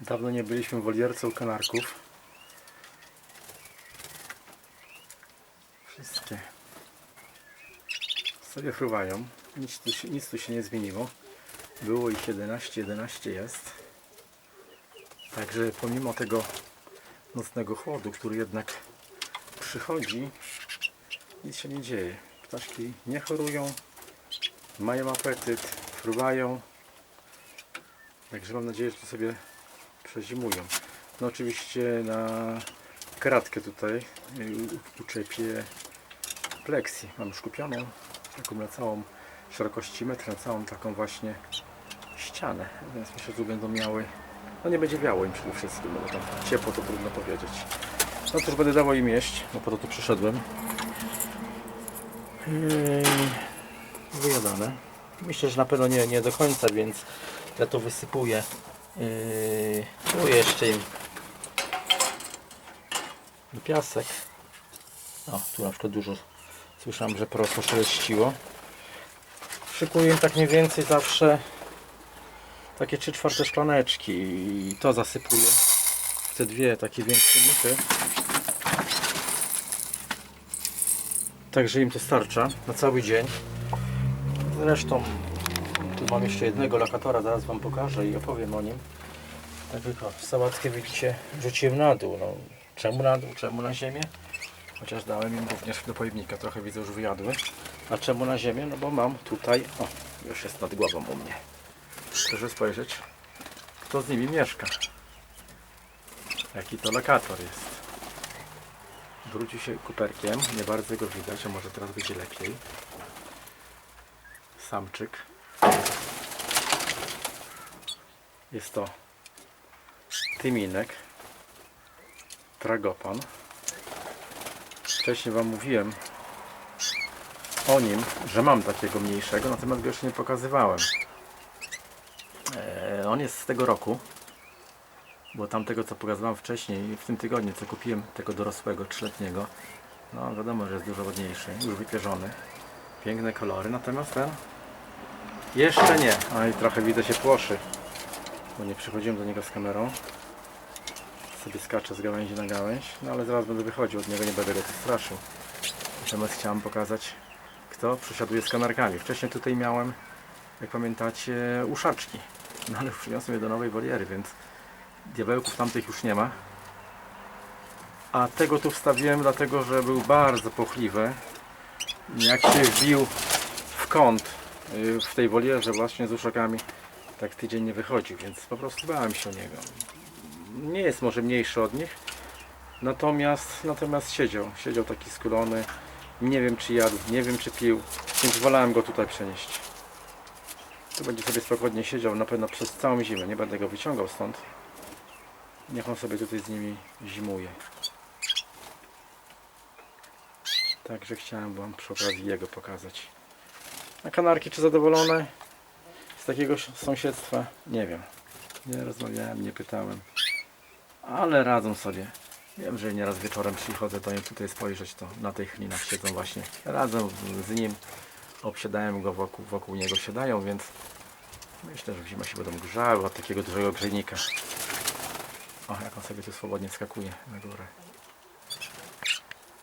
Dawno nie byliśmy w wolierce u kanarków. Wszystkie sobie fruwają. Nic tu, się, nic tu się nie zmieniło. Było ich 11, 11 jest. Także pomimo tego nocnego chłodu, który jednak przychodzi, nic się nie dzieje. Ptaszki nie chorują, mają apetyt, fruwają. Także mam nadzieję, że to sobie przezimują. No oczywiście na kratkę tutaj y, uczepię pleksji. Mam już kupioną taką na całą szerokości metra, na całą taką właśnie ścianę. Więc myślę, że tu będą miały, no nie będzie wiało im przede wszystkim, bo tam ciepło to trudno powiedzieć. No już będę dawał im jeść, no po to tu przyszedłem. Yy, Wyjadane. Myślę, że na pewno nie, nie do końca, więc ja to wysypuję. Yy, tu jeszcze im piasek. O, tu na przykład dużo słyszałem, że prosto szeleściło. Szykuję tak mniej więcej zawsze takie 3 czwarte szklaneczki i to zasypuję te dwie takie większe muchy. Także im to starcza na cały dzień. Zresztą tu mam jeszcze jednego lokatora, zaraz Wam pokażę i opowiem o nim. Tak tylko sałatkę widzicie rzuciłem na dół. No, czemu na dół, czemu na ziemię? Chociaż dałem im również do pojemnika, trochę widzę już wyjadły. A czemu na ziemię? No bo mam tutaj, o, już jest nad głową u mnie. Proszę spojrzeć, kto z nimi mieszka. Jaki to lokator jest. Wrócił się kuperkiem, nie bardzo go widać, a może teraz będzie lepiej. Samczyk. Jest to tyminek, tragopan. Wcześniej Wam mówiłem o nim, że mam takiego mniejszego, natomiast go jeszcze nie pokazywałem. Eee, on jest z tego roku, bo tamtego co pokazywałem wcześniej, w tym tygodniu co kupiłem tego dorosłego, trzyletniego, no wiadomo, że jest dużo ładniejszy, już wypierzony. Piękne kolory, natomiast ten jeszcze nie. A i trochę widzę się płoszy, bo nie przychodziłem do niego z kamerą. Sobie skaczę z gałęzi na gałęź, no ale zaraz będę wychodził od niego, nie będę go tu straszył. Natomiast chciałem pokazać, kto przesiaduje z kanarkami. Wcześniej tutaj miałem, jak pamiętacie, uszaczki. No ale przyniosłem je do nowej woliery, więc diabełków tamtych już nie ma. A tego tu wstawiłem dlatego, że był bardzo pochliwy. Jak się wbił w kąt y, w tej wolierze właśnie z uszakami, tak tydzień nie wychodził, więc po prostu bałem się o niego. Nie jest może mniejszy od nich, natomiast, natomiast siedział, siedział taki skulony. Nie wiem czy jadł, nie wiem czy pił, więc wolałem go tutaj przenieść. Tu będzie sobie spokojnie siedział na pewno przez całą zimę, nie będę go wyciągał stąd. Niech on sobie tutaj z nimi zimuje. Także chciałem Wam przy okazji jego pokazać. A kanarki czy zadowolone z takiego si- sąsiedztwa? Nie wiem. Nie rozmawiałem, nie pytałem. Ale radzą sobie. Wiem, że nieraz wieczorem przychodzę do niej tutaj spojrzeć, to na tych linach siedzą właśnie. Radzą z nim. Obsiadałem go wokół, wokół niego siadają, więc myślę, że w zimę się będą grzały od takiego dużego grzejnika. O, jak on sobie tu swobodnie skakuje na górę.